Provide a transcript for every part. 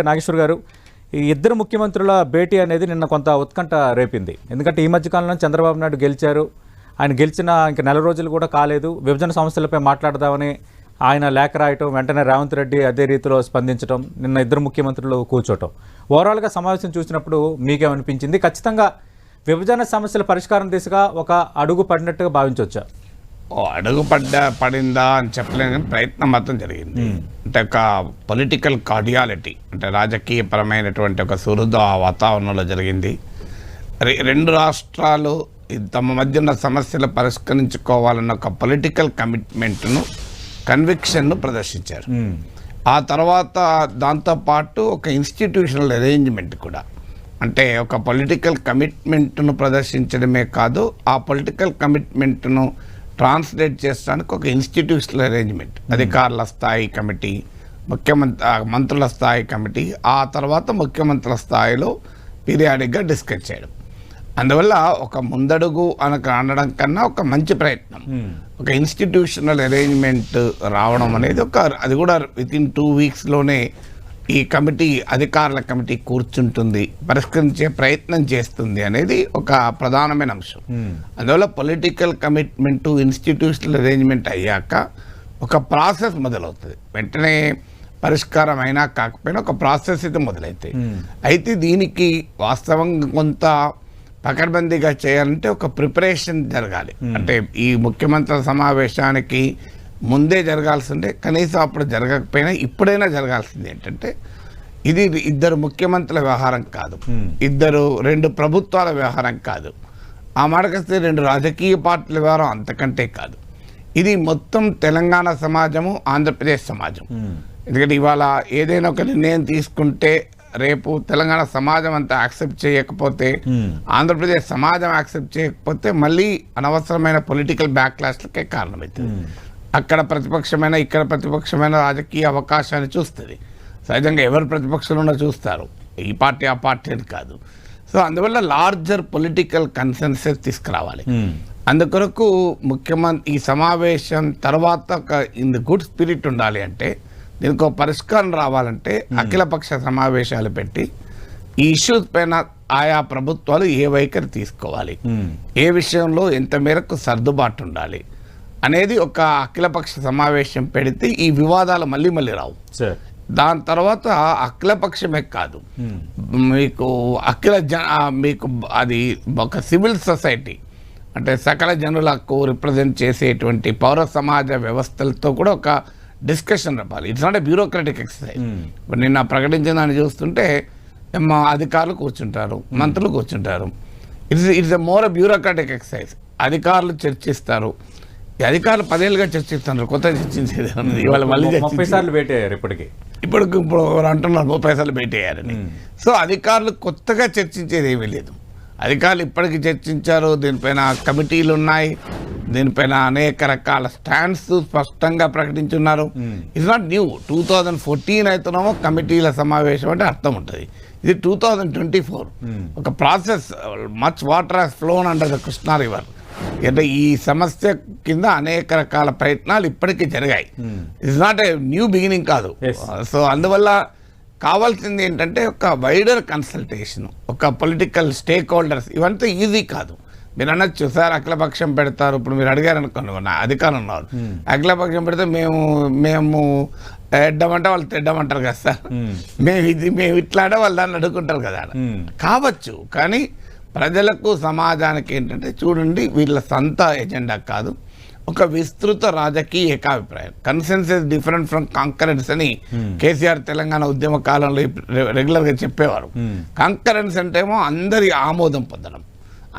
నాగేశ్వర్ గారు ఈ ఇద్దరు ముఖ్యమంత్రుల భేటీ అనేది నిన్న కొంత ఉత్కంఠ రేపింది. ఎందుకంటే ఈ మధ్యకాలంలో చంద్రబాబు నాయుడు గెలిచారు. ఆయన గెలిచిన ఇంకా నెల రోజులు కూడా కాలేదు. విభజన సమస్యలపై మాట్లాడదామని ఆయన లేఖ రాయటం వెంటనే రేవంత్ రెడ్డి అదే రీతిలో స్పందించడం నిన్న ఇద్దరు ముఖ్యమంత్రులు కూర్చోటం. ఓవరాల్గా సమావేశం చూసినప్పుడు మీకేమనిపించింది? ఖచ్చితంగా విభజన సమస్యల పరిష్కారం దిశగా ఒక అడుగు పడినట్టుగా భావించవచ్చా? అడుగు పడ్డ పడిందా అని చెప్పలేని కానీ ప్రయత్నం మాత్రం జరిగింది. అంటే ఒక పొలిటికల్ కార్డియాలిటీ అంటే రాజకీయపరమైనటువంటి ఒక సుహృద వాతావరణంలో జరిగింది. రెండు రాష్ట్రాలు తమ మధ్య ఉన్న సమస్యలు పరిష్కరించుకోవాలన్న ఒక పొలిటికల్ కమిట్మెంట్ను కన్విక్షన్ను ప్రదర్శించారు. ఆ తర్వాత దాంతోపాటు ఒక ఇన్స్టిట్యూషనల్ అరేంజ్మెంట్ కూడా. అంటే ఒక పొలిటికల్ కమిట్మెంట్ను ప్రదర్శించడమే కాదు ఆ పొలిటికల్ కమిట్మెంట్ను ట్రాన్స్లేట్ చేసడానికి ఒక ఇన్స్టిట్యూషనల్ అరేంజ్మెంట్. అధికారుల స్థాయి కమిటీ ముఖ్యమంత్రి మంత్రుల స్థాయి కమిటీ ఆ తర్వాత ముఖ్యమంత్రుల స్థాయిలో పీరియాడిక్గా డిస్కస్ చేయడం. అందువల్ల ఒక ముందడుగు అనక అనడం కన్నా ఒక మంచి ప్రయత్నం. ఒక ఇన్స్టిట్యూషనల్ అరేంజ్మెంట్ రావడం అనేది ఒక అది కూడా విత్ ఇన్ టూ వీక్స్లోనే ఈ కమిటీ అధికారుల కమిటీ కూర్చుంటుంది పరిష్కరించే ప్రయత్నం చేస్తుంది అనేది ఒక ప్రధానమైన అంశం. అందువల్ల పొలిటికల్ కమిట్మెంట్ ఇన్స్టిట్యూషనల్ అరేంజ్మెంట్ అయ్యాక ఒక ప్రాసెస్ మొదలవుతుంది. వెంటనే పరిష్కారం అయినా కాకపోయినా ఒక ప్రాసెస్ అయితే మొదలవుతాయి అయితే దీనికి వాస్తవంగా కొంత పకడ్బందీగా చేయాలంటే ఒక ప్రిపరేషన్ జరగాలి. అంటే ఈ ముఖ్యమంత్రుల సమావేశానికి ముందే జరగాల్సిందే కనీసం అప్పుడు జరగకపోయినా ఇప్పుడైనా జరగాల్సింది ఏంటంటే ఇది ఇద్దరు ముఖ్యమంత్రుల వ్యవహారం కాదు. ఇద్దరు రెండు ప్రభుత్వాల వ్యవహారం కాదు. ఆ మాటకొస్తే రెండు రాజకీయ పార్టీల వ్యవహారం అంతకంటే కాదు. ఇది మొత్తం తెలంగాణ సమాజము ఆంధ్రప్రదేశ్ సమాజం. ఎందుకంటే ఇవాళ ఏదైనా ఒక నిర్ణయం తీసుకుంటే రేపు తెలంగాణ సమాజం అంతా యాక్సెప్ట్ చేయకపోతే ఆంధ్రప్రదేశ్ సమాజం యాక్సెప్ట్ చేయకపోతే మళ్ళీ అనవసరమైన పొలిటికల్ బ్యాక్లాష్లకే కారణమవుతుంది అక్కడ ప్రతిపక్షమైన ఇక్కడ ప్రతిపక్షమైన రాజకీయ అవకాశాన్ని చూస్తుంది. సహజంగా ఎవరు ప్రతిపక్షంలో చూస్తారు. ఈ పార్టీ ఆ పార్టీ అని కాదు. సో అందువల్ల లార్జర్ పొలిటికల్ కన్సెన్సెస్ తీసుకురావాలి. అందుకొరకు ముఖ్యమంత్రి ఈ సమావేశం తర్వాత ఒక ఇన్ ది గుడ్ స్పిరిట్ ఉండాలి అంటే దీనికి ఒక పరిష్కారం రావాలంటే అఖిలపక్ష సమావేశాలు పెట్టి ఈ ఇష్యూస్ పైన ఆయా ప్రభుత్వాలు ఏ వైఖరి తీసుకోవాలి. ఏ విషయంలో ఎంత మేరకు సర్దుబాటు ఉండాలి. అనేది ఒక అఖిలపక్ష సమావేశం పెడితే ఈ వివాదాలు మళ్ళీ మళ్ళీ రావు. సార్. దాని తర్వాత అఖిలపక్షమే కాదు. మీకు అఖిల జన ఆ, మీకు అది ఒక సివిల్ సొసైటీ అంటే సకల జనులకు రిప్రజెంట్ చేసేటువంటి పౌర సమాజ వ్యవస్థలతో కూడా ఒక డిస్కషన్ రావాలి. It's not a bureaucratic exercise ఇప్పుడు నిన్న ప్రకటించిన దాన్ని చూస్తుంటే మా అధికారులు కూర్చుంటారు మంత్రులు కూర్చుంటారు. It's it's a more bureaucratic exercise అధికారులు చర్చిస్తారు. ఈ అధికారులు పదేళ్ళుగా చర్చిస్తున్నారు కొత్త చర్చించేది? ఇవాళ మళ్ళీ ముప్పై. సార్లు భేటీ అయ్యారు ఇప్పటికి. ఇప్పుడు ఇప్పుడు అంటున్నారు ముప్పై సార్లు పెట్టేయారని సో అధికారులు కొత్తగా చర్చించేది ఏమీ లేదు. అధికారులు ఇప్పటికీ చర్చించారు దీనిపైన కమిటీలు ఉన్నాయి దీనిపైన అనేక రకాల స్టాండ్స్ స్పష్టంగా ప్రకటించున్నారు. It's not new two thousand fourteen అయితేనేమో కమిటీల సమావేశం అంటే అర్థం ఉంటుంది. ఇది టూ థౌజండ్ ట్వంటీ ఫోర్ ఒక process much water has flown under the Krishna river అంటే ఈ సమస్య కింద అనేక రకాల ప్రయత్నాలు ఇప్పటికీ జరిగాయి. It's not a new beginning కాదు. సో అందువల్ల కావాల్సింది ఏంటంటే ఒక వైడర్ కన్సల్టేషన్ ఒక పొలిటికల్ స్టేక్ హోల్డర్స్ ఇవంతా ఈజీ కాదు. మీరు అనొచ్చు సార్ అఖిలపక్షం పెడతారు. ఇప్పుడు మీరు అడిగారు అనుకోండి నా అధికారం ఉన్నారు అఖిలపక్షం పెడితే మేము మేము ఎడ్డమంటే వాళ్ళు తెడ్డమంటారు కదా సార్. మేము ఇది మేము ఇట్లా అంటే వాళ్ళు దాన్ని అడుగుంటారు కదా. కావచ్చు కానీ ప్రజలకు సమాజానికి ఏంటంటే చూడండి వీళ్ళ సొంత ఎజెండా కాదు. ఒక విస్తృత రాజకీయ ఏకాభిప్రాయం. కన్సెన్సెస్ డిఫరెంట్ ఫ్రమ్ కాంకరెన్స్ అని కేసీఆర్ తెలంగాణ ఉద్యమ కాలంలో రెగ్యులర్గా చెప్పేవారు. కాంకరెన్స్ అంటే ఏమో అందరి ఆమోదం పొందడం.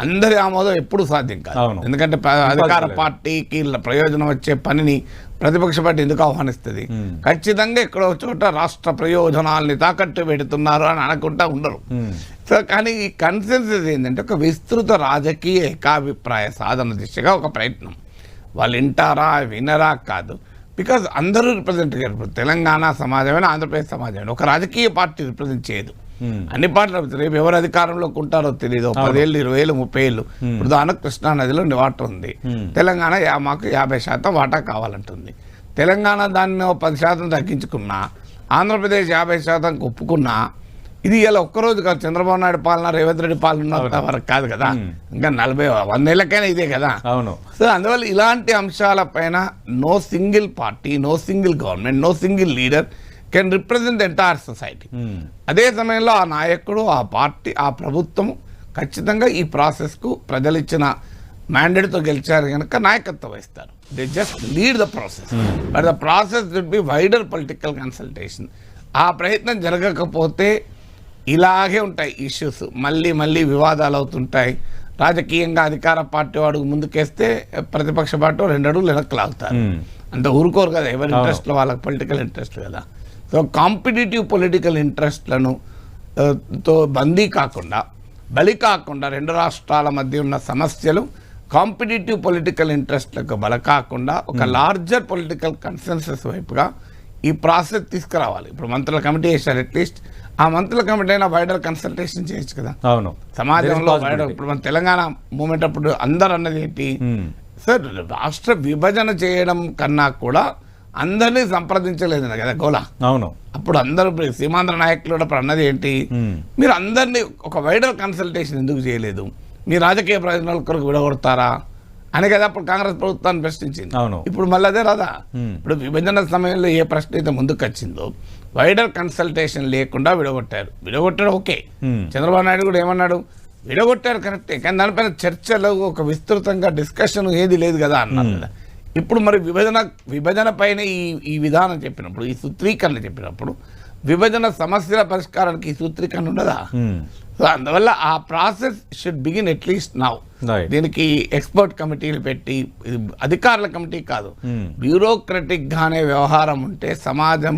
అందరి ఆమోదం ఎప్పుడు సాధ్యం కాదు. ఎందుకంటే అధికార. పార్టీకి ప్రయోజనం వచ్చే పనిని ప్రతిపక్ష పార్టీ ఎందుకు ఆహ్వానిస్తుంది? ఖచ్చితంగా ఎక్కడో చోట రాష్ట్ర ప్రయోజనాల్ని తాకట్టు పెడుతున్నారు అని అనకుండా ఉండరు. సో కానీ ఈ కన్సెన్సెస్ ఏంటంటే ఒక విస్తృత రాజకీయ ఏకాభిప్రాయ సాధన దిశగా ఒక ప్రయత్నం. వాళ్ళు వింటారా వినరా కాదు. బికాజ్ అందరూ రిప్రజెంట్ గారు ఇప్పుడు తెలంగాణ సమాజమైన ఆంధ్రప్రదేశ్ సమాజమైన ఒక రాజకీయ పార్టీ రిప్రజెంట్ చేయదు. అన్ని represent- రేపు ఎవరు అధికారంలోకి ఉంటారో తెలియదు పదేళ్ళు ఇరవై ఏళ్ళు ముప్పై ఏళ్ళు. ఇప్పుడు దానికి కృష్ణా నదిలో వాటర్ ఉంది. తెలంగాణ మాకు యాభై శాతం వాటా కావాలంటుంది. తెలంగాణ దాన్ని పది శాతం తగ్గించుకున్నా ఆంధ్రప్రదేశ్ యాభై శాతం ఒప్పుకున్నా ఇది ఇలా ఒక్కరోజు కాదు చంద్రబాబు నాయుడు పాలన రేవంత్ రెడ్డి పాలన వరకు కాదు కదా. ఇంకా నలభై వందేళ్ళకైనా ఇదే కదా. అవును. సో అందువల్ల ఇలాంటి అంశాలపైన no single party no single government no single leader can represent the entire society అదే సమయంలో ఆ నాయకుడు ఆ పార్టీ ఆ ప్రభుత్వం ఖచ్చితంగా ఈ ప్రాసెస్కు ప్రజలు ఇచ్చిన మ్యాండేట్తో గెలిచారు కనుక నాయకత్వం వహిస్తారు. They just lead the process but the process would be wider political consultation ఆ ప్రయత్నం జరగకపోతే ఇలాగే ఉంటాయి ఇష్యూస్ మళ్ళీ మళ్ళీ వివాదాలు అవుతుంటాయి. రాజకీయంగా అధికార పార్టీ వాడు ముందుకేస్తే ప్రతిపక్ష పార్టీ రెండు అడుగులు వెనక్కి లాగుతారు. ఉమ్, అంత ఊరుకోరు కదా ఎవరి ఇంట్రెస్ట్లో వాళ్ళకి పొలిటికల్ ఇంట్రెస్ట్ కదా. కాంపిటేటివ్ పొలిటికల్ ఇంట్రెస్ట్లను తో బందీ కాకుండా బలి కాకుండా రెండు రాష్ట్రాల మధ్య ఉన్న సమస్యలు కాంపిటేటివ్ పొలిటికల్ ఇంట్రెస్ట్లకు బల కాకుండా ఒక లార్జర్ పొలిటికల్ కన్సెన్సస్ వైపుగా ఈ ప్రాసెస్ తీసుకురావాలి. ఇప్పుడు మంత్రుల కమిటీ వేశారు అట్లీస్ట్ ఆ మంత్రుల కమిటీ అయినా వైడర్ కన్సల్టేషన్ చేయొచ్చు కదా. అవును. సమాజంలో వైడర్. ఇప్పుడు మన తెలంగాణ మూమెంట్ అప్పుడు అందరు అన్నది ఏంటి? ఉమ్, సార్ రాష్ట్ర విభజన చేయడం కన్నా కూడా అందరినీ సంప్రదించలేదు కదా గోల. అవును. అప్పుడు అందరూ సీమాంధ్ర నాయకులు కూడా అన్నది ఏంటి? మీరు అందరినీ ఒక వైడర్ కన్సల్టేషన్ ఎందుకు చేయలేదు? మీ రాజకీయ ప్రయోజనాల కొరకు విడగొడతారా? అని కదా అప్పుడు కాంగ్రెస్ ప్రభుత్వాన్ని ప్రశ్నించింది. అవును. ఇప్పుడు మళ్ళీ అదే రాదా. ఇప్పుడు విభజన సమయంలో ఏ ప్రశ్న అయితే ముందుకు వచ్చిందో వైడర్ కన్సల్టేషన్ లేకుండా విడగొట్టారు. విడగొట్టాడు ఓకే. చంద్రబాబు నాయుడు కూడా ఏమన్నాడు? విడగొట్టారు కరెక్టే. కానీ దానిపైన చర్చలు ఒక విస్తృతంగా డిస్కషన్ ఏది లేదు కదా అన్నారు కదా. ఇప్పుడు మరి విభజన విభజన పైన ఈ ఈ విధానం చెప్పినప్పుడు ఈ సూత్రీకరణ చెప్పినప్పుడు విభజన సమస్యల పరిష్కారానికి ఈ సూత్రీకరణ ఉండదా సో అందువల్ల ఆ process should begin at least now. దీనికి ఎక్స్పర్ట్ కమిటీలు పెట్టి అధికారుల కమిటీ కాదు Hmm. బ్యూరోక్రటిక్ గానే వ్యవహారం ఉంటే సమాజం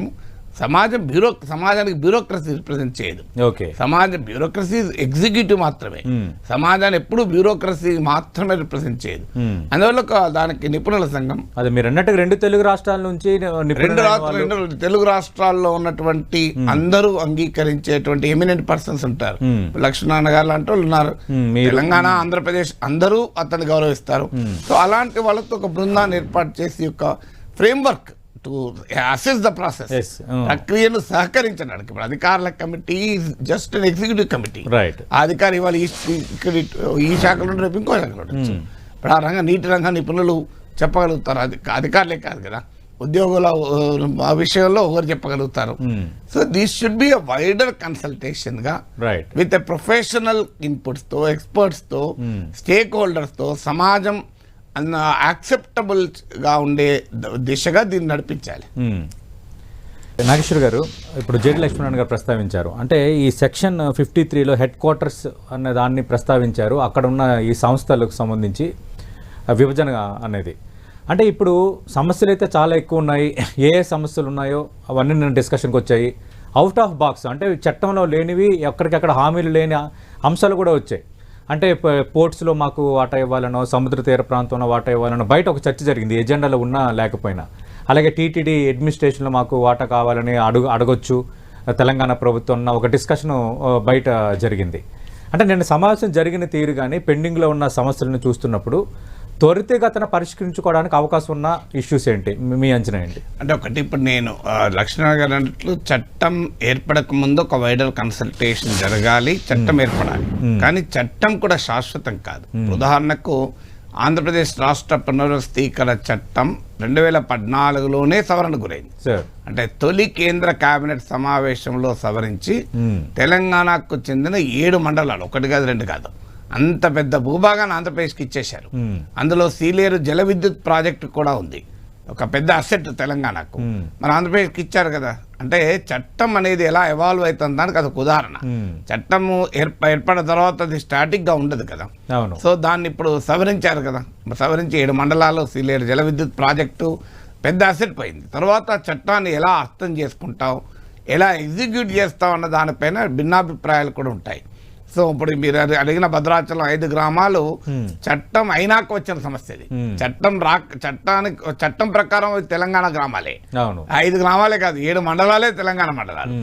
సమాజం బ్యూరో సమాజానికి బ్యూరోక్రసీ రిప్రజెంట్ చేయదు. ఓకే. సమాజ బ్యూరోక్రసీ ఎగ్జిక్యూటివ్ మాత్రమే. Hmm. సమాజాన్ని ఎప్పుడు బ్యూరోక్రసీ మాత్రమే రిప్రజెంట్ చేయదు. Hmm. అందువల్ల ఒక దానికి నిపుణుల సంఘం. అదే మీరు అన్నట్టుగా రెండు తెలుగు రాష్ట్రాల నుంచి రెండు రాష్ట్రాలు రెండు తెలుగు రాష్ట్రాల్లో ఉన్నటువంటి అందరూ అంగీకరించేటువంటి ఎమినెంట్ పర్సన్స్ ఉంటారు. Hmm. లక్ష్మీనారాయణ గారు లాంటి వాళ్ళు ఉన్నారు. Hmm, తెలంగాణ ఆంధ్రప్రదేశ్ అందరూ అతన్ని గౌరవిస్తారు. సో అలాంటి వాళ్ళతో ఒక బృందాన్ని ఏర్పాటు చేసి ఒక framework to assess the process. Hmm. ప్రక్రియను సహకరించడానికి. ఇప్పుడు అధికారుల committee just an executive committee right ఆ అధికారి ఇవాళ ఈ ఇక్కడ ఈ శాఖలో రేపు ఇంకో శాఖలో ఉండొచ్చు ఇప్పుడు ఆ రంగం నీటి రంగ నిపుణులు చెప్పగలుగుతారు. అది అధికారులే కాదు కదా. ఉద్యోగుల ఆ, విషయంలో ఒకరు చెప్పగలుగుతారు? So this should be a wider కన్సల్టేషన్గా with professional ఇన్పుట్స్తో ఎక్స్పర్ట్స్తో స్టేక్ హోల్డర్స్తో సమాజం యాక్సెప్టబుల్గా ఉండే దిశగా దీన్ని నడిపించాలి. నాగేశ్వర్ గారు ఇప్పుడు జేడి లక్ష్మణ్ గారు ప్రస్తావించారు. అంటే ఈ సెక్షన్ ఫిఫ్టీ త్రీలో హెడ్ క్వార్టర్స్ అనే దాన్ని ప్రస్తావించారు. అక్కడ ఉన్న ఈ సంస్థలకు సంబంధించి విభజన అనేది. అంటే ఇప్పుడు సమస్యలు అయితే చాలా ఎక్కువ ఉన్నాయి ఏ ఏ సమస్యలు ఉన్నాయో అవన్నీ నేను డిస్కషన్కి వచ్చాయి. అవుట్ ఆఫ్ బాక్స్ అంటే చట్టంలో లేనివి ఎక్కడికక్కడ హామీలు లేని అంశాలు కూడా వచ్చాయి. అంటే పోర్ట్స్లో మాకు వాటా ఇవ్వాలనో సముద్ర తీర ప్రాంతంలో వాటా ఇవ్వాలనో బయట ఒక చర్చ జరిగింది ఎజెండాలో ఉన్నా లేకపోయినా. అలాగే టీటీడీ అడ్మినిస్ట్రేషన్లో మాకు వాటా కావాలని అడుగు అడగొచ్చు తెలంగాణ ప్రభుత్వం ఒక డిస్కషన్ బయట జరిగింది. అంటే నేను సమావేశం జరిగిన తీరు కానీ పెండింగ్లో ఉన్న సమస్యలను చూస్తున్నప్పుడు త్వరితగతన పరిష్కరించుకోవడానికి అవకాశం ఉన్న ఇష్యూస్ ఏంటి? మీ- అంచనా ఏంటి? అంటే ఒకటి ఇప్పుడు నేను ఆ, లక్ష్మణ గారు అన్నట్లు చట్టం ఏర్పడక ముందు ఒక వైడర్ కన్సల్టేషన్ జరగాలి చట్టం ఏర్పడాలి. కానీ చట్టం కూడా శాశ్వతం కాదు. ఉదాహరణకు ఆంధ్రప్రదేశ్ రాష్ట్ర పునర్వస్థీకరణ చట్టం రెండు వేల పద్నాలుగులోనే సవరణ గురైంది. సార్. అంటే తొలి కేంద్ర కేబినెట్ సమావేశంలో సవరించి తెలంగాణకు చెందిన ఏడు మండలాలు ఒకటి కాదు రెండు కాదు. అంత పెద్ద భూభాగాన్ని ఆంధ్రప్రదేశ్కి ఇచ్చేశారు. అందులో సీలేరు జల విద్యుత్ ప్రాజెక్టు కూడా ఉంది. ఒక పెద్ద అసెట్ తెలంగాణకు. మన ఆంధ్రప్రదేశ్కి ఇచ్చారు కదా. అంటే చట్టం అనేది ఎలా ఎవాల్వ్ అవుతుంది దానికి అదొక ఉదాహరణ. మ్మ్. చట్టము ఏర్ప ఏర్పడిన తర్వాత అది స్టాటిక్గా ఉండదు కదా. సో దాన్ని ఇప్పుడు సవరించారు కదా. సవరించి ఏడు మండలాల్లో సీలేరు జల విద్యుత్ ప్రాజెక్టు పెద్ద అసెట్ పోయింది. తర్వాత చట్టాన్ని ఎలా అర్థం చేసుకుంటావు ఎలా ఎగ్జిక్యూట్ చేస్తావు అన్న దానిపైన భిన్నాభిప్రాయాలు కూడా ఉంటాయి. సో ఇప్పుడు మీరు అడిగిన భద్రాచలం ఐదు గ్రామాలు. చట్టం అయినాక వచ్చిన సమస్య ఇది. చట్టం రా చట్టానికి చట్టం ప్రకారం తెలంగాణ గ్రామాలే. ఐదు గ్రామాలే కాదు ఏడు మండలాలే తెలంగాణ మండలాలు.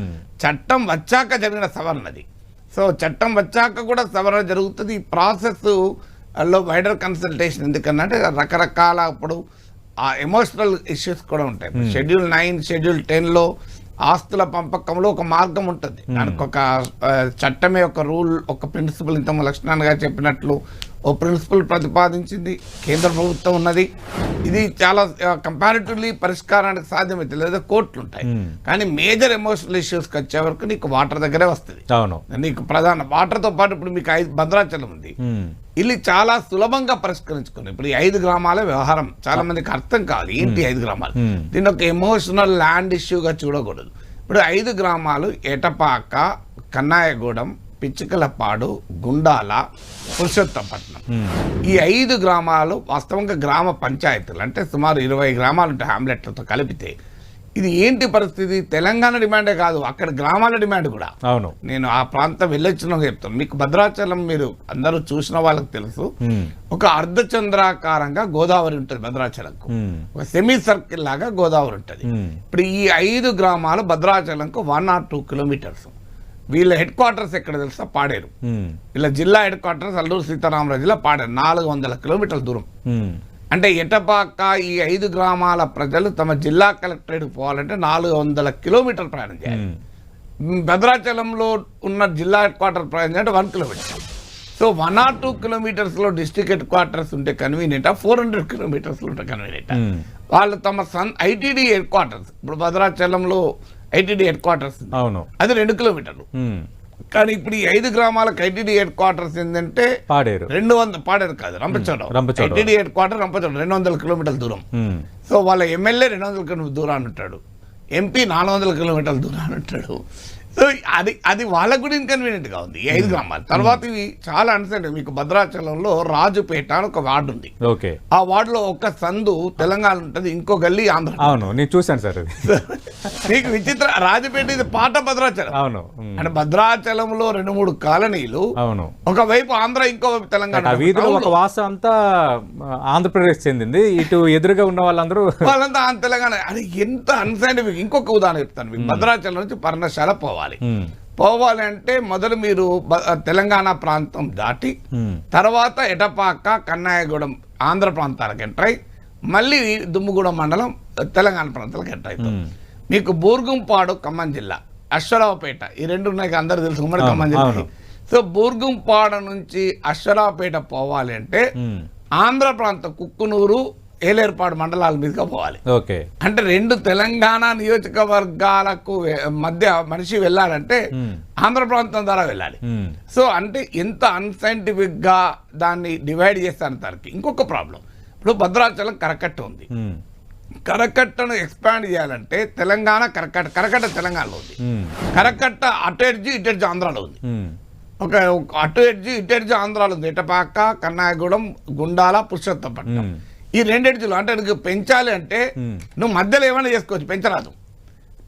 చట్టం వచ్చాక జరిగిన సవరణది సో చట్టం వచ్చాక కూడా సవరణ జరుగుతుంది. ఈ ప్రాసెస్లో వైడర్ కన్సల్టేషన్ ఎందుకనంటే రకరకాల ఇప్పుడు ఆ ఎమోషనల్ ఇష్యూస్ కూడా ఉంటాయి. షెడ్యూల్ నైన్ షెడ్యూల్ టెన్లో ఆస్తుల పంపకంలో ఒక మార్గం ఉంటుంది. దానికి ఒక చట్టమే ఒక రూల్ ఒక ప్రిన్సిపల్ ఇంత లక్ష్మణ్ గారు చెప్పినట్లు ఓ ప్రిన్సిపల్ ప్రతిపాదించింది కేంద్ర ప్రభుత్వం ఉన్నది. ఇది చాలా కంపారిటివ్లీ పరిష్కారానికి సాధ్యమైతే లేదా కోర్టులు ఉంటాయి. కానీ మేజర్ ఎమోషనల్ ఇష్యూస్కి వచ్చే వరకు నీకు వాటర్ దగ్గరే వస్తుంది. అవును. నీకు ప్రధాన వాటర్తో పాటు ఇప్పుడు మీకు ఐదు భద్రాచలం ఉంది. ఇది చాలా సులభంగా పరిష్కరించుకుని ఇప్పుడు ఈ ఐదు గ్రామాల వ్యవహారం. చాలా మందికి అర్థం కాదు ఏంటి ఐదు గ్రామాలు. దీన్ని ఒక ఎమోషనల్ ల్యాండ్ ఇష్యూగా చూడకూడదు. ఇప్పుడు ఐదు గ్రామాలు ఎటపాక కన్నాయగూడెం పిచ్చికలపాడు గుండాల పురుషోత్తపట్నం ఈ ఐదు గ్రామాలు వాస్తవంగా గ్రామ పంచాయతీలు. అంటే సుమారు ఇరవై గ్రామాలు ఉంటాయి హ్యామ్లెట్లతో కలిపితే. ఇది ఏంటి పరిస్థితి? తెలంగాణ డిమాండే కాదు. అక్కడ గ్రామాల డిమాండ్ కూడా. అవును. నేను ఆ ప్రాంతం వెళ్ళొచ్చిన చెప్తాను. మీకు భద్రాచలం మీరు అందరూ చూసిన వాళ్ళకి తెలుసు. ఒక అర్ధచంద్రాకారంగా గోదావరి ఉంటుంది భద్రాచలంకు. ఒక సెమీ సర్కిల్ లాగా గోదావరి ఉంటుంది. ఇప్పుడు ఈ ఐదు గ్రామాలు భద్రాచలంకు వన్ ఆర్ టూ కిలోమీటర్స్. వీళ్ళ హెడ్ క్వార్టర్స్ ఎక్కడ తెలుసా? పాడేరు. వీళ్ళ జిల్లా హెడ్ క్వార్టర్స్ అల్లూరు సీతారామరాజు జిల్లా పాడేరు. నాలుగు వందల కిలోమీటర్ల దూరం. అంటే ఎటపాక ఈ ఐదు గ్రామాల ప్రజలు తమ జిల్లా కలెక్టరేట్కి పోవాలంటే నాలుగు వందల కిలోమీటర్ ప్రయాణం చేయాలి. భద్రాచలంలో ఉన్న జిల్లా హెడ్ క్వార్టర్ ప్రయాణం అంటే one kilometre. So one or two కిలోమీటర్స్లో district head quarters ఉంటే కన్వీనియంట్ ఫోర్ హండ్రెడ్ కిలోమీటర్స్లో ఉంటే కన్వీనియంట్ వాళ్ళు తమ సన్ ఐటీడీ హెడ్ క్వార్టర్స్ ఇప్పుడు భద్రాచలంలో ఐటీడీ హెడ్ క్వార్టర్స్. అవును. అది రెండు కిలోమీటర్లు. కానీ ఇప్పుడు ఈ ఐదు గ్రామాలకు ఐటీడీ హెడ్ క్వార్టర్స్ ఏంటంటే పాడేరు. రెండు వందల పాడేరు కాదు Rampachodavaram. ITD headquarter Rampachodavaram రెండు వందల కిలోమీటర్ల దూరం. సో వాళ్ళ ఎమ్మెల్యే రెండు వందల కిలోమీటర్ దూరాన్ని ఉంటాడు ఎంపీ నాలుగు వందల కిలోమీటర్ల దూరాన్ని ఉంటాడు సో అది అది వాళ్ళకు కూడా ఇన్కన్వీనియంట్గా ఉంది ఈ ఐదు గ్రామాలు. తర్వాత ఇవి చాలా అన్సెంట్ మీకు భద్రాచలంలో రాజుపేట అని ఒక వార్డు ఉంది. ఓకే. ఆ వార్డులో ఒక సందు తెలంగాణ ఉంటుంది ఇంకో గల్లీ ఆంధ్ర. అవును నేను చూశాను సార్ మీకు విచిత్ర రాజపేట ఇది పాట భద్రాచలం. అవును. అంటే భద్రాచలంలో రెండు మూడు కాలనీలు. అవును. ఒకవైపు ఆంధ్ర ఇంకోవైపు తెలంగాణ. వీధిలో ఒక వాస అంతా ఆంధ్రప్రదేశ్ చెందింది. ఇటు ఎదురుగా ఉన్న వాళ్ళందరూ వాళ్ళంతా తెలంగాణ. అది ఎంత అన్సైంటిఫిక్. ఇంకొక ఉదాహరణ చెప్తాను మీకు. భద్రాచలం నుంచి పర్ణశాల పోవాలి. పోవాలి అంటే మొదలు మీరు తెలంగాణ ప్రాంతం దాటి తర్వాత ఎటపాక కన్నాయగూడెం ఆంధ్ర ప్రాంతాలకు ఎంటర్ అయి మళ్ళీ దుమ్ముగూడెం మండలం తెలంగాణ ప్రాంతాలకు ఎంటర్ అవుతాం. ఉమ్, మీకు బూర్గుంపాడు ఖమ్మం జిల్లా అశ్వరావుపేట. ఈ రెండు ఉన్నాయి అందరూ తెలుసు ఉమ్మడి ఖమ్మం జిల్లా. సో బూర్గుంపాడు నుంచి అశ్వరావుపేట పోవాలి అంటే ఆంధ్ర ప్రాంతం కుక్కునూరు ఏలేర్పాడు మండలాల మీదుగా పోవాలి. ఓకే. అంటే రెండు తెలంగాణ నియోజకవర్గాలకు మధ్య మనిషి వెళ్ళాలంటే ఆంధ్ర ప్రాంతం ద్వారా వెళ్ళాలి. సో అంటే ఎంత అన్సైంటిఫిక్గా దాన్ని డివైడ్ చేస్తాను తనకి. ఇంకొక ప్రాబ్లం. ఇప్పుడు భద్రాచలం కరకట్ట ఉంది. కరకట్టను ఎక్స్పాండ్ చేయాలంటే తెలంగాణ కరకట్ట కరకట్ట తెలంగాణలో ఉంది. కరకట్ట అటు ఎడ్జి ఇటు ఎడ్జి ఆంధ్రాలో ఉంది. ఒక అటు ఎడ్జి ఇటు ఎడ్జి ఆంధ్రాలో ఉంది. ఎటపాక కన్నాయగూడెం గుండాల పురుషోత్తపట్నం. ఈ రెండెడ్జులు అంటే నీకు పెంచాలి అంటే నువ్వు మధ్యలో ఏమైనా చేసుకోవచ్చు పెంచరాదు.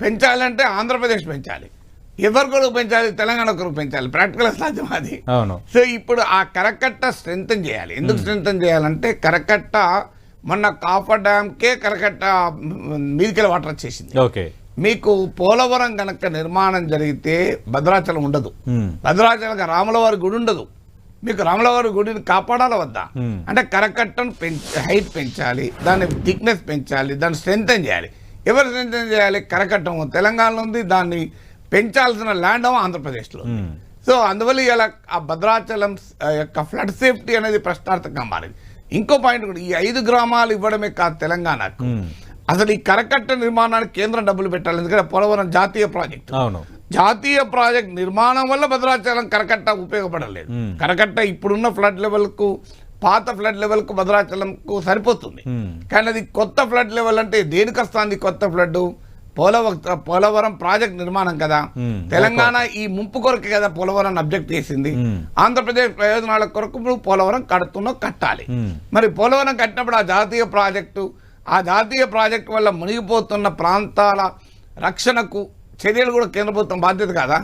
పెంచాలంటే ఆంధ్రప్రదేశ్ పెంచాలి. ఎవరి కొరకు పెంచాలి? తెలంగాణ కొరకు పెంచాలి. ప్రాక్టికల్ సాధ్యం అది. అవును. సో ఇప్పుడు ఆ కరకట్ట స్ట్రెంగ్తన్ చేయాలి. ఎందుకు స్ట్రెంగ్తన్ చేయాలంటే కరకట్ట మొన్న కాఫర్ డ్యామ్కే కరకట్ట మీదికెళ్ళి వాటర్ వచ్చేసింది. ఓకే. మీకు పోలవరం కనుక నిర్మాణం జరిగితే భద్రాచలం ఉండదు. భద్రాచలం రాములవారి గుడి ఉండదు. మీకు రాములవారి గుడిని కాపాడాల వద్దా. అంటే కరకట్టను పెంచ హైట్ పెంచాలి దాని థిక్నెస్ పెంచాలి దాన్ని స్ట్రెంగ్తన్ చేయాలి. ఎవరు స్ట్రెంగ్తన్ చేయాలి? కరకట్టం తెలంగాణలో ఉంది దాన్ని పెంచాల్సిన ల్యాండ్ ఆంధ్రప్రదేశ్లో సో అందువల్ల ఇలా ఆ భద్రాచలం యొక్క ఫ్లడ్ సేఫ్టీ అనేది ప్రశ్నార్థకంగా మారింది. ఇంకో పాయింట్ కూడా ఈ ఐదు గ్రామాలు ఇవ్వడమే కాదు తెలంగాణకు. అసలు ఈ కరకట్ట నిర్మాణానికి కేంద్రం డబ్బులు పెట్టాలి ఎందుకంటే పోలవరం జాతీయ ప్రాజెక్ట్. అవును. జాతీయ ప్రాజెక్ట్ నిర్మాణం వల్ల భద్రాచలం కరకట్ట ఉపయోగపడలేదు. కరకట్ట ఇప్పుడున్న ఫ్లడ్ లెవెల్కు పాత ఫ్లడ్ లెవెల్కు భద్రాచలంకు సరిపోతుంది. కానీ అది కొత్త ఫ్లడ్ లెవెల్ అంటే దేనికి వస్తుంది కొత్త ఫ్లడ్ పోలవరం పోలవరం ప్రాజెక్ట్ నిర్మాణం కదా. తెలంగాణ ఈ ముంపు కొరకే కదా పోలవరం అబ్జెక్ట్ చేసింది. ఆంధ్రప్రదేశ్ ప్రయోజనాల కొరకు పోలవరం కడుతున్నావు కట్టాలి. మరి పోలవరం కట్టినప్పుడు ఆ జాతీయ ప్రాజెక్టు ఆ జాతీయ ప్రాజెక్టు వల్ల మునిగిపోతున్న ప్రాంతాల రక్షణకు చర్యలు కూడా కేంద్ర ప్రభుత్వం బాధ్యత కాదా.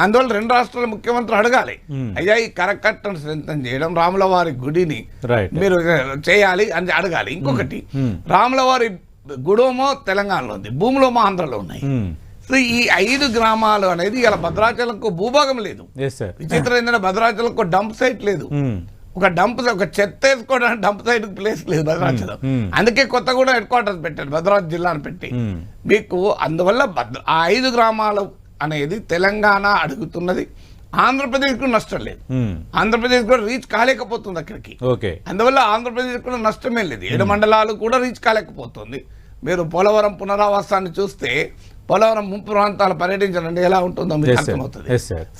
అందువల్ల రెండు రాష్ట్రాల ముఖ్యమంత్రి అడగాలి. అయ్యా ఈ కరకట్టను స్ట్రెంథన్ చేయడం రాములవారి గుడిని మీరు చేయాలి అని అడగాలి. ఇంకొకటి. రాములవారి గుడోమో తెలంగాణలో ఉంది భూములోమో ఆంధ్రలో ఉన్నాయి. ఉమ్, సో ఈ ఐదు గ్రామాలు అనేది ఇలా భద్రాచలంకు భూభాగం లేదు. విచిత్రం ఏంటంటే భద్రాచలంకు డంప్ సైట్ లేదు. ఉమ్, ఒక డంప్ ఒక చెత్త వేసుకోవడానికి డంప్ సైడ్ ప్లేస్ లేదు భద్రాచలం. మ్మ్. అందుకే కొత్తగూడ హెడ్ క్వార్టర్స్ పెట్టారు భద్రాద్రి జిల్లాను పెట్టి. మీకు అందువల్ల ఆ ఐదు గ్రామాలు అనేది తెలంగాణ అడుగుతున్నది. ఆంధ్రప్రదేశ్కు నష్టం లేదు. ఆంధ్రప్రదేశ్ కూడా రీచ్ కాలేకపోతుంది అక్కడికి. ఓకే అందువల్ల ఆంధ్రప్రదేశ్ కూడా నష్టమే లేదు. ఏడు మండలాలు కూడా రీచ్ కాలేకపోతుంది. మీరు పోలవరం పునరావాసాన్ని చూస్తే పోలవరం ముంపు ప్రాంతాలు పర్యటించండి ఎలా ఉంటుందో మీకు అర్థమవుతుంది.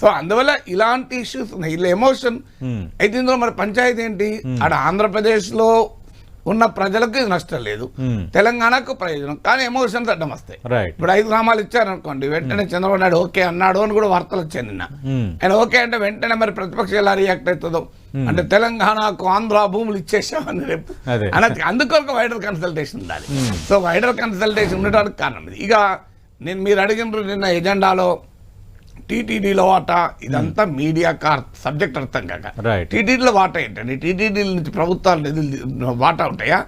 సో అందువల్ల ఇలాంటి ఇష్యూస్ ఉన్నాయి. ఇలా ఎమోషన్ మ్మ్. అయితే ఇందులో మరి పంచాయతీ ఏంటి? ఆడ ఆంధ్రప్రదేశ్లో ఉన్న ప్రజలకు నష్టం లేదు. తెలంగాణకు ప్రయోజనం. కానీ ఎమోషన్స్ అడ్డం వస్తాయి. ఇప్పుడు ఐదు గ్రామాలు ఇచ్చారనుకోండి వెంటనే చంద్రబాబు నాయుడు ఓకే అన్నాడు అని కూడా వార్తలు వచ్చాయి నిన్న. ఆయన ఓకే అంటే వెంటనే మరి ప్రతిపక్షం ఎలా రియాక్ట్ అవుతుందో. అంటే తెలంగాణకు ఆంధ్ర భూములు ఇచ్చేసామని రేపు అదే. అన్నది అందుకొరకు వైడర్ కన్సల్టేషన్ ఉండాలి. సో వైడర్ కన్సల్టేషన్ ఉండడానికి కారణం ఇక నేను మీరు అడిగిన నిన్న ఎజెండాలో టీటీడీలో వాటా? ఇదంతా మీడియా కార్ సబ్జెక్ట్ అర్థం కాక. టీటీడీలో వాటా ఏంటండి? టీటీడీ నుంచి ప్రభుత్వాలు నిధులు వాటా ఉంటాయా.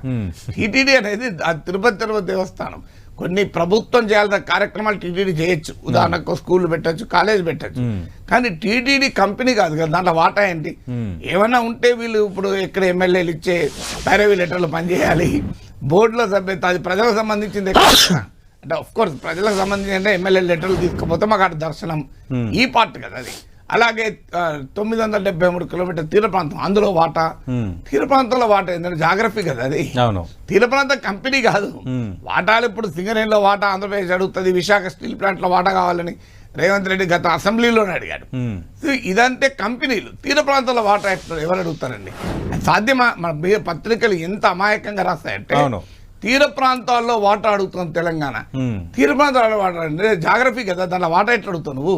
టీటీడీ అనేది తిరుపతి తిరుపతి దేవస్థానం. కొన్ని ప్రభుత్వం చేయాల్సిన కార్యక్రమాలు టీటీడీ చేయొచ్చు. ఉదాహరణకు స్కూల్ పెట్టచ్చు కాలేజ్ పెట్టచ్చు. కానీ టీటీడీ కంపెనీ కాదు కదా దాంట్లో వాటా ఏంటి. ఏమన్నా ఉంటే వీళ్ళు ఇప్పుడు ఎక్కడ ఎమ్మెల్యేలు ఇచ్చే పైరవీ లెటర్లు పనిచేయాలి. బోర్డులో సభ్యత అది ప్రజలకు సంబంధించింది? అంటే ఆఫ్ కోర్స్ ప్రజలకు సంబంధించి అంటే ఎమ్మెల్యే లెటర్లు తీసుకుపోతే మాకు దర్శనం. ఈ పార్ట్ కదా అది. అలాగే తొమ్మిది వందల డెబ్బై మూడు కిలోమీటర్ తీర ప్రాంతం అందులో వాటా. మ్మ్. తీర ప్రాంతంలో వాటా ఏంటంటే జాగ్రఫీ కదా అది. అవును. తీర ప్రాంతం కంపెనీ కాదు. మ్మ్. వాటాలు ఇప్పుడు సింగరేణిలో వాటా ఆంధ్రప్రదేశ్ అడుగుతుంది విశాఖ స్టీల్ ప్లాంట్లో వాటా కావాలని రేవంత్ రెడ్డి గత అసెంబ్లీలోనే అడిగాడు. ఇదంటే కంపెనీలు. తీర ప్రాంతంలో వాటా ఎవరు అడుగుతారండి? సాధ్యమా? మన పత్రికలు ఎంత అమాయకంగా రాస్తాయంటే. తీర ప్రాంతాల్లో వాటా అడుగుతుంది తెలంగాణ. తీర ప్రాంతాల్లో వాటా జాగ్రఫీ కదా దాంట్లో వాటా ఎట్లా అడుగుతావు నువ్వు.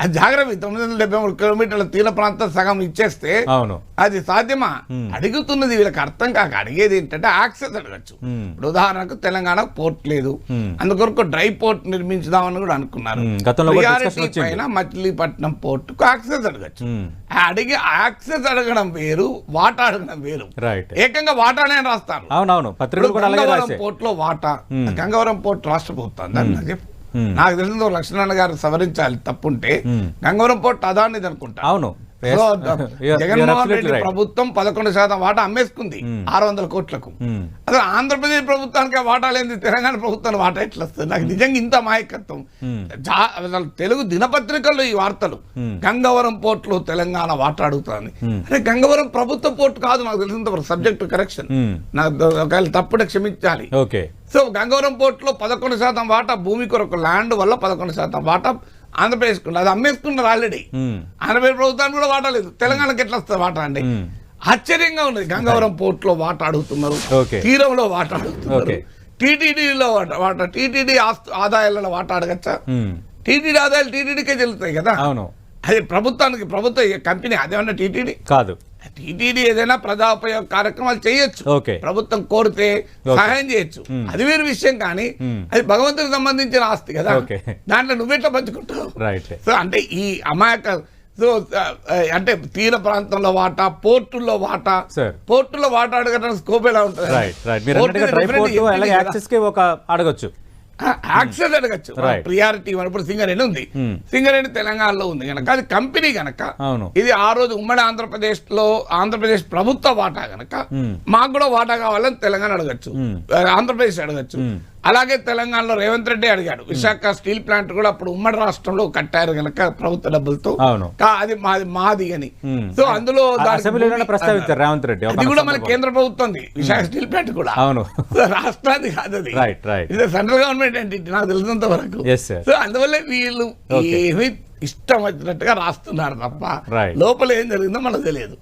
అది జాగ్రఫీ తొమ్మిది వందల డెబ్బై మూడు కిలోమీటర్ల తీర ప్రాంతం సగం ఇచ్చేస్తే అవును. అది సాధ్యమా? అడుగుతున్నది వీళ్ళకి అర్థం కాక అడిగేది ఏంటంటే యాక్సెస్ అడగచ్చు. ఇప్పుడు ఉదాహరణకు తెలంగాణకు పోర్ట్ లేదు. అందుకొరకు డ్రై పోర్ట్ నిర్మించుదామని కూడా అనుకున్నారు. పైన మచిలీపట్నం పోర్టుకు యాక్సెస్ అడగచ్చు. అడిగి యాక్సెస్ అడగడం వేరు వాటా అడగడం వేరు. రైట్ ఏకంగా వాటానే రాస్తాను అవునవును. పత్రికలు కూడా అలాగే గంగవరం రాసే పోర్ట్లో వాటా. గంగవరం పోర్ట్ రాష్ట్ర ప్రభుత్వం దాన్ని నాకు చెప్పు. నాకు తెలిసిన లక్ష్మణ గారు సవరించాలి తప్పుంటే. గంగవరం పోర్ట్ అదానిది అనుకుంటా అవును జగన్మోహన్ రెడ్డి. ప్రభుత్వం పదకొండు శాతం వాటా అమ్మేసుకుంది. ఆరు వందల కోట్లకు. మ్మ్. అసలు ఆంధ్రప్రదేశ్ ప్రభుత్వానికి ఆ వాటా లేని తెలంగాణ ప్రభుత్వానికి వాటా ఎట్లా వస్తుంది? నాకు నిజంగా ఇంత మాయకత్వం. అసలు తెలుగు దినపత్రికల్లో ఈ వార్తలు. గంగవరం పోర్టులో తెలంగాణ వాటా అడుగుతుంది. అరే గంగవరం ప్రభుత్వ పోర్టు కాదు నాకు తెలిసినంత సబ్జెక్ట్ కరెక్షన్. నాకు ఒకవేళ తప్పుడే క్షమించాలి. ఓకే సో గంగవరం పోర్టులో పదకొండు శాతం వాటా భూమి కొరకు ల్యాండ్ వల్ల పదకొండు శాతం వాటా ఆంధ్రప్రదేశ్కి అది అమ్మేసుకున్నారు ఆల్రెడీ. ఆంధ్రప్రదేశ్ ప్రభుత్వానికి కూడా వాటా లేదు. తెలంగాణకి ఎట్లా వస్తుంది వాటా అండి. ఆశ్చర్యంగా ఉన్నది. గంగవరం పోర్ట్లో వాటా అడుగుతున్నారు. తీరంలో వాటా అడుగుతున్నారు. టీటీడీలో వాటా వాటా టీటీడీ ఆదాయాలలో వాటా అడగచ్చా. టీటీడీ ఆదాయాలు టీటీడీకే చెల్లుతాయి కదా? అవును. అది ప్రభుత్వానికి ప్రభుత్వ కంపెనీ అదేమన్నా టీటీడీ? కాదు. టీటీడీ ఏదైనా ప్రజాపయోగ కార్యక్రమాలు చేయొచ్చు. ప్రభుత్వం కోరితే సహాయం చేయొచ్చు. అది వేరు విషయం కానీ. అది భగవంతునికి సంబంధించిన ఆస్తి కదా. దాంట్లో నువ్వెట్లా పంచుకుంటావు రైట్ సో అంటే ఈ అమాయక సో అంటే తీర ప్రాంతంలో వాటా పోర్టుల్లో వాటా సార్. పోర్టులో వాటా అడగడానికి స్కోప్ ఎలా ఉంటుంది? అడగొచ్చు. యాక్సెస్ అడగచ్చు. ప్రియారిటీ ఇప్పుడు సింగరేణి ఉంది Hmm. సింగరేణి తెలంగాణలో ఉంది కనుక అది కంపెనీ గనక అవును. ఇది ఆ రోజు ఉమ్మడి ఆంధ్రప్రదేశ్లో ఆంధ్రప్రదేశ్ ప్రభుత్వ వాటా గనక Hmm. మాకు కూడా వాటా కావాలని తెలంగాణ అడగచ్చు Hmm. ఆంధ్రప్రదేశ్ అడగచ్చు Hmm. అలాగే తెలంగాణలో రేవంత్ రెడ్డి అడిగాడు విశాఖ స్టీల్ ప్లాంట్ కూడా అప్పుడు ఉమ్మడి రాష్ట్రంలో కట్టారు గనక ప్రభుత్వ డబ్బులతో అది మాది మాది అని. సో అందులో ప్రస్తావించారు రేవంత్ రెడ్డి అది కూడా మన. కేంద్ర ప్రభుత్వంది విశాఖ స్టీల్ ప్లాంట్ కూడా అవును రాష్ట్రాది కాదు అది. ఇది సెంట్రల్ గవర్నమెంట్ ఎంటిటీ నాకు తెలిసినంత వరకు Yes, sir. సో అందువల్ల వీళ్ళు. ఏమి ఇష్టం వచ్చినట్టుగా రాస్తున్నారు తప్ప. లోపల ఏం జరిగిందో మనకు తెలియదు